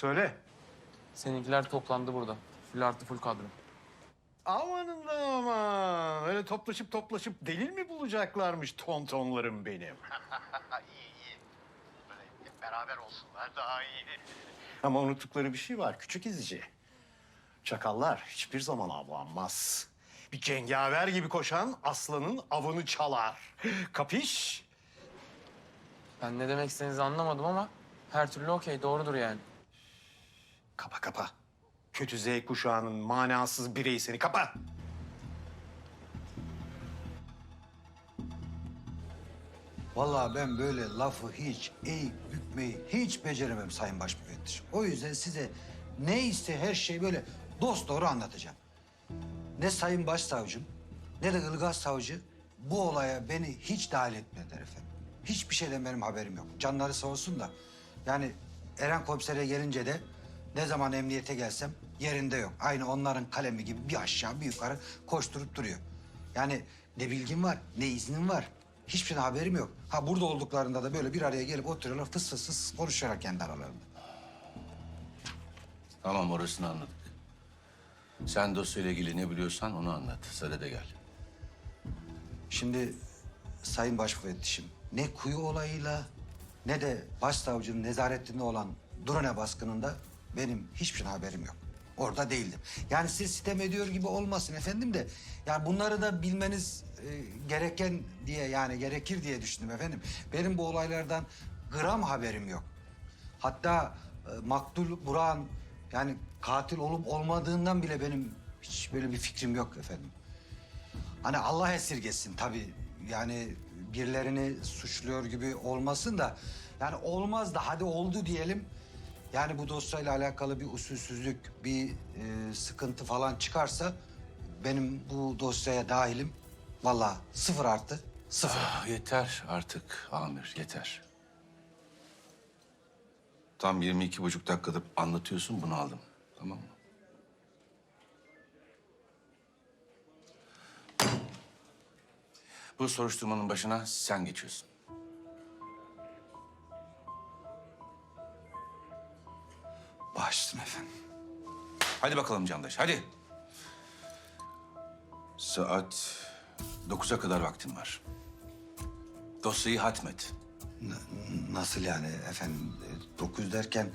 Söyle. Seninkiler toplandı burada. Full artı full kadro. Amanın da aman. Öyle toplaşıp toplaşıp delil mi bulacaklarmış tontonlarım benim? iyi iyi. Böyle beraber olsunlar daha iyi. Ama unuttukları bir şey var küçük izici. Çakallar hiçbir zaman avlanmaz. Bir cengaver gibi koşan aslanın avını çalar. Kapiş? Ben ne demek istediğinizi anlamadım ama her türlü okey doğrudur yani. Kapa kapa. Kötü Z kuşağının manasız bireysini kapa. Vallahi ben böyle lafı hiç eğip bükmeyi hiç beceremem Sayın Başmüfettiş. O yüzden size neyse her şeyi böyle dost doğru anlatacağım. Ne Sayın Başsavcım ne de Ilgaz Savcı bu olaya beni hiç dahil etmediler efendim. Hiçbir şeyden benim haberim yok. Canları sağ olsun da. Yani Eren komisere gelince de ne zaman emniyete gelsem yerinde yok. Aynı onların kalemi gibi bir aşağı bir yukarı koşturup duruyor. Yani ne bilgim var ne iznim var. Hiçbir şeyden haberim yok. Ha burada olduklarında da böyle bir araya gelip oturuyorlar fıs fıs fıs konuşuyorlar kendi aralarında. Tamam orasını anladık. Sen dosyayla ilgili ne biliyorsan onu anlat. Sadede gel. Şimdi Sayın Başmüfettişim ne kuyu olayıyla ne de başsavcının nezaretinde olan drone baskınında benim hiçbir haberim yok. Orada değildim. Yani siz sitem ediyor gibi olmasın efendim de... ...yani bunları da bilmeniz e, gereken diye yani gerekir diye düşündüm efendim. Benim bu olaylardan gram haberim yok. Hatta e, maktul Burak'ın yani katil olup olmadığından bile benim hiç böyle bir fikrim yok efendim. Hani Allah esirgesin tabii. Yani birilerini suçluyor gibi olmasın da... ...yani olmaz da hadi oldu diyelim. Yani bu dosyayla alakalı bir usulsüzlük, bir e, sıkıntı falan çıkarsa... ...benim bu dosyaya dahilim vallahi sıfır artı sıfır. Ah, yeter artık Amir, yeter. Tam 22 buçuk dakikadır anlatıyorsun, bunu aldım. Tamam mı? Bu soruşturmanın başına sen geçiyorsun. Hadi bakalım Candaş, hadi. Saat 9'a kadar vaktin var. Dosyayı hatmet. N- nasıl yani efendim? E, Dokuz derken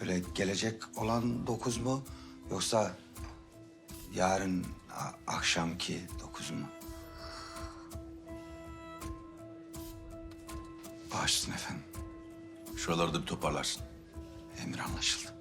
böyle gelecek olan dokuz mu? Yoksa yarın a- akşamki dokuz mu? Bağışlayın efendim. Şuraları da bir toparlarsın. Emir anlaşıldı.